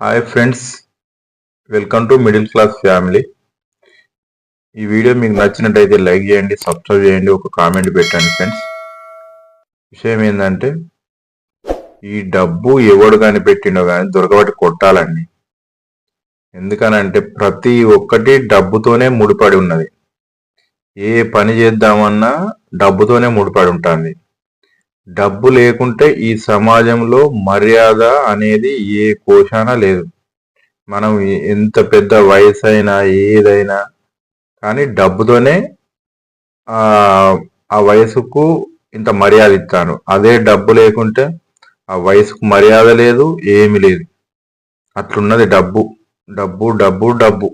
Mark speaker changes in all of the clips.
Speaker 1: Hi friends welcome to middle class family ఈ video మీకు నచ్చినట్టయితే లైక్ చేయండి సబ్స్క్రైబ్ చేయండి ఒక కామెంట్ పెట్టండి ఫ్రెండ్స్ విషయం ఏంటంటే ఈ డబ్బు ఎవడు కానీ పెట్టిండో కానీ దొరకబట్టి కొట్టాలండి. ఎందుకనంటే ప్రతి ఒక్కటి డబ్బుతోనే ముడిపడి ఉన్నది. ఏ పని చేద్దామన్నా డబ్బుతోనే ముడిపడి ఉంటుంది. డబ్బు లేకుంటే ఈ సమాజంలో మర్యాద అనేది ఏ కోశాన లేదు. మనం ఎంత పెద్ద వయసు అయినా ఏదైనా కానీ డబ్బుతోనే ఆ వయసుకు ఇంత మర్యాద ఇస్తాను అదే డబ్బు లేకుంటే ఆ వయసుకు మర్యాద లేదు ఏమి లేదు. అట్లున్నది డబ్బు. డబ్బు డబ్బు డబ్బు.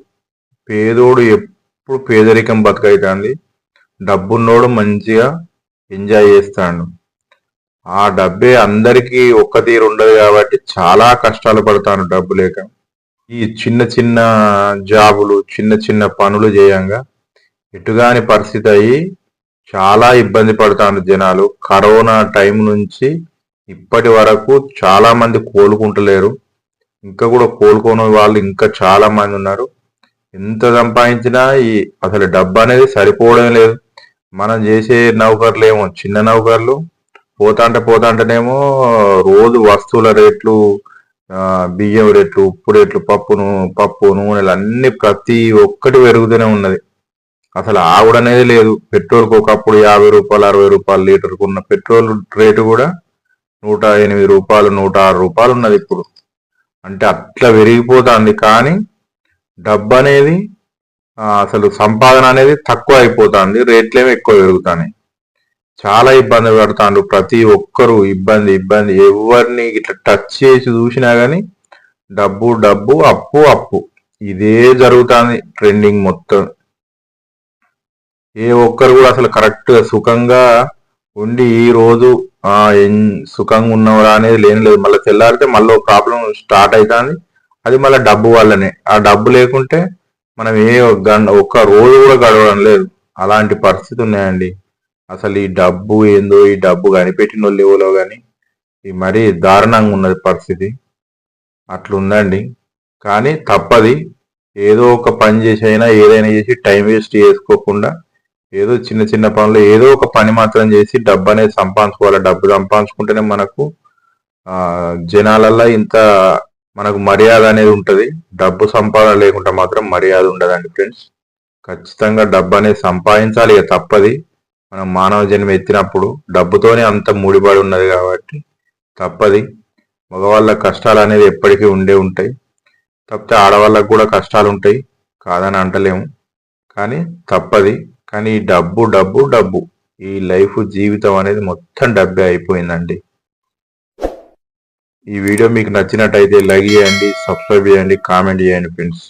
Speaker 1: పేదోడు ఎప్పుడు పేదరికం బతుకైతుంది. డబ్బున్నోడు మంచిగా ఎంజాయ్ చేస్తాడు. ఆ డబ్బే అందరికీ ఒక్క తీరు ఉండదు కాబట్టి చాలా కష్టాలు పడతాను డబ్బు లేక. ఈ చిన్న చిన్న జాబులు చిన్న చిన్న పనులు చేయంగా ఎటుగాని పరిస్థితి అయ్యి చాలా ఇబ్బంది పడతాను జనాలు. కరోనా టైం నుంచి ఇప్పటి వరకు చాలా మంది కోలుకుంటలేరు. ఇంకా కూడా కోలుకోని వాళ్ళు ఇంకా చాలా మంది ఉన్నారు. ఎంత సంపాదించినా ఈ అసలు డబ్బు అనేది సరిపోవడం లేదు. మనం చేసే నౌకర్లు ఏమో చిన్న నౌకర్లు పోతాంటే పోతాంటేనేమో రోజు వస్తువుల రేట్లు బియ్యం రేట్లు ఉప్పు రేట్లు పప్పును పప్పు నూనెలు అన్ని ప్రతి ఒక్కటి పెరుగుతూనే ఉన్నది. అసలు ఆవిడ అనేది లేదు. పెట్రోల్కి ఒకప్పుడు యాభై రూపాయలు అరవై రూపాయలు లీటర్కు ఉన్న పెట్రోల్ రేటు కూడా నూట ఎనిమిది రూపాయలు నూట ఆరు రూపాయలు ఉన్నది ఇప్పుడు. అంటే అట్లా పెరిగిపోతుంది. కానీ డబ్బు అనేది అసలు సంపాదన అనేది తక్కువ అయిపోతుంది. రేట్లేమో ఎక్కువ పెరుగుతాయి చాలా ఇబ్బంది పడతాండ్రు ప్రతి ఒక్కరు ఇబ్బంది ఇబ్బంది. ఎవరిని ఇట్లా టచ్ చేసి చూసినా గానీ డబ్బు డబ్బు అప్పు అప్పు. ఇదే జరుగుతుంది ట్రెండింగ్ మొత్తం. ఏ ఒక్కరు కూడా అసలు కరెక్ట్గా సుఖంగా ఉండి ఈ రోజు సుఖంగా ఉన్నవరా అనేది లేని లేదు. మళ్ళీ తెల్లారితే మళ్ళీ ప్రాబ్లం స్టార్ట్ అవుతుంది అది మళ్ళీ డబ్బు వల్లనే. ఆ డబ్బు లేకుంటే మనం ఏ ఒక్క రోజు కూడా గడవడం లేదు. అలాంటి పరిస్థితి ఉన్నాయండి. అసలు ఈ డబ్బు ఏందో ఈ డబ్బు కనిపెట్టిన వాళ్ళు ఎవరో కానీ ఈ మరీ దారుణంగా ఉన్నది పరిస్థితి. అట్లుందండి. కానీ తప్పది. ఏదో ఒక పని చేసి అయినా ఏదైనా చేసి టైం వేస్ట్ చేసుకోకుండా ఏదో చిన్న చిన్న పనులు ఏదో ఒక పని మాత్రం చేసి డబ్బు అనేది సంపాదించుకోవాలి. డబ్బు సంపాదించుకుంటేనే మనకు జనాలల్లో ఇంత మనకు మర్యాద అనేది ఉంటుంది. డబ్బు సంపాదన లేకుండా మాత్రం మర్యాద ఉండదండి ఫ్రెండ్స్. ఖచ్చితంగా డబ్బు అనేది సంపాదించాలి. ఇక తప్పది. మనం మానవ జన్మ ఎత్తినప్పుడు డబ్బుతోనే అంత ముడిపడి ఉన్నది కాబట్టి తప్పది. మగవాళ్ళ కష్టాలు అనేది ఎప్పటికీ ఉండే ఉంటాయి. తప్పితే ఆడవాళ్ళకు కూడా కష్టాలు ఉంటాయి. కాదని అంటలేము. కానీ తప్పది. కానీ ఈ డబ్బు డబ్బు డబ్బు ఈ లైఫ్ జీవితం అనేది మొత్తం డబ్బే అయిపోయిందండి. ఈ వీడియో మీకు నచ్చినట్టయితే లైక్ చేయండి సబ్స్క్రైబ్ చేయండి కామెంట్ చేయండి ఫ్రెండ్స్.